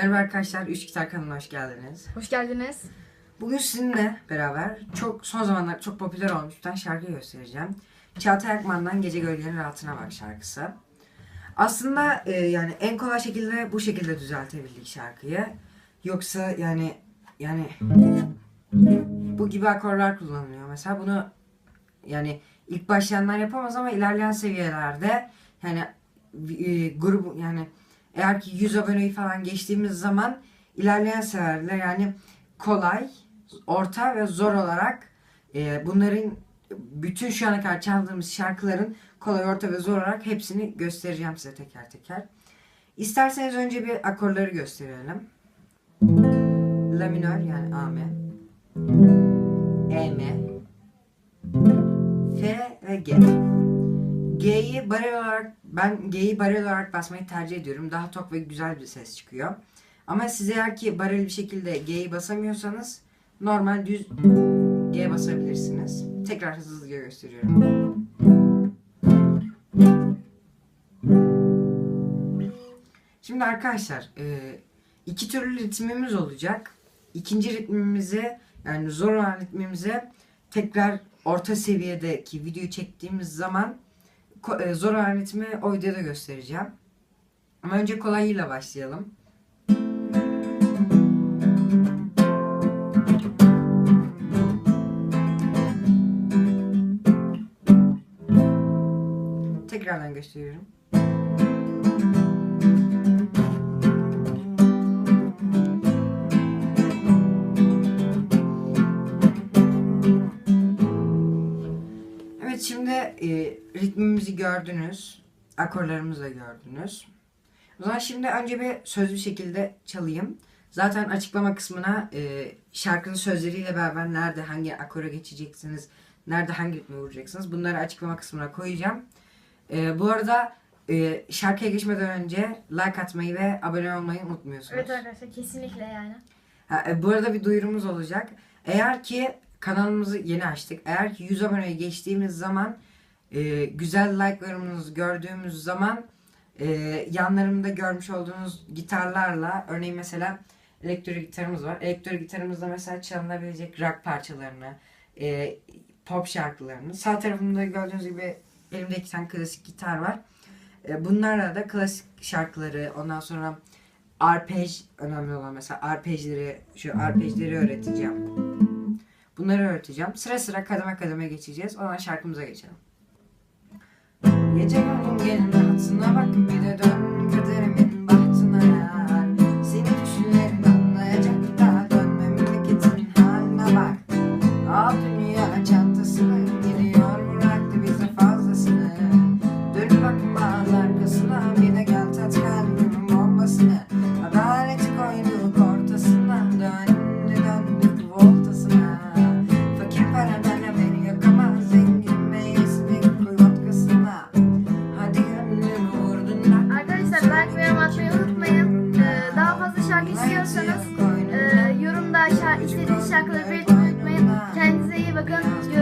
Merhaba arkadaşlar, Üç Gitar kanalına hoş geldiniz. Hoş geldiniz. Bugün sizinle beraber çok son zamanlar çok popüler olmuş bir tane şarkı göstereceğim. Çağatay Akman'dan Gece Gölgenin Rahatına Bak şarkısı. Aslında e, yani en kolay şekilde bu şekilde düzeltebildik şarkıyı. Yoksa yani yani bu gibi akorlar kullanılıyor. Mesela bunu yani ilk başlayanlar yapamaz ama ilerleyen seviyelerde yani e, grubu yani eğer ki 100 aboneyi falan geçtiğimiz zaman ilerleyen seviyelerde yani kolay, orta ve zor olarak e, bunların bütün şu ana kadar çaldığımız şarkıların kolay, orta ve zor olarak hepsini göstereceğim size teker teker. İsterseniz önce bir akorları gösterelim. La minör yani A M, E M, F ve G. G'yi barel olarak ben G'yi barel olarak basmayı tercih ediyorum. Daha tok ve güzel bir ses çıkıyor. Ama siz eğer ki barel bir şekilde G'yi basamıyorsanız normal düz G basabilirsiniz. Tekrar hızlıca gösteriyorum. Şimdi arkadaşlar e, iki türlü ritmimiz olacak. İkinci ritmimizi yani zor olan ritmimize tekrar orta seviyedeki videoyu çektiğimiz zaman zor olan ritmi o videoda göstereceğim. Ama önce kolayıyla başlayalım. Tekrardan gösteriyorum. E, ritmimizi gördünüz. Akorlarımızı da gördünüz. O zaman şimdi önce bir sözlü şekilde çalayım. Zaten açıklama kısmına e, şarkının sözleriyle beraber nerede hangi akora geçeceksiniz, nerede hangi ritmi vuracaksınız bunları açıklama kısmına koyacağım. E, bu arada e, şarkıya geçmeden önce like atmayı ve abone olmayı unutmuyorsunuz. Evet arkadaşlar kesinlikle yani. Ha, e, bu arada bir duyurumuz olacak. Eğer ki kanalımızı yeni açtık. Eğer ki 100 aboneye geçtiğimiz zaman e, güzel like'larımızı gördüğümüz zaman e, yanlarımda görmüş olduğunuz gitarlarla örneğin mesela elektro gitarımız var. Elektro gitarımızda mesela çalınabilecek rock parçalarını, e, pop şarkılarını. Sağ tarafımda gördüğünüz gibi elimde iki tane klasik gitar var. E, bunlarla da klasik şarkıları ondan sonra arpej önemli olan mesela arpejleri şu arpejleri öğreteceğim. Bunları öğreteceğim. Sıra sıra kademe kademe geçeceğiz. O zaman şarkımıza geçelim. Gece gördüm gelin rahatına bak bir de dön kaderimin istediğiniz şarkıları belirtmeyi unutmayın. Kendinize iyi bakın. Görüşürüz.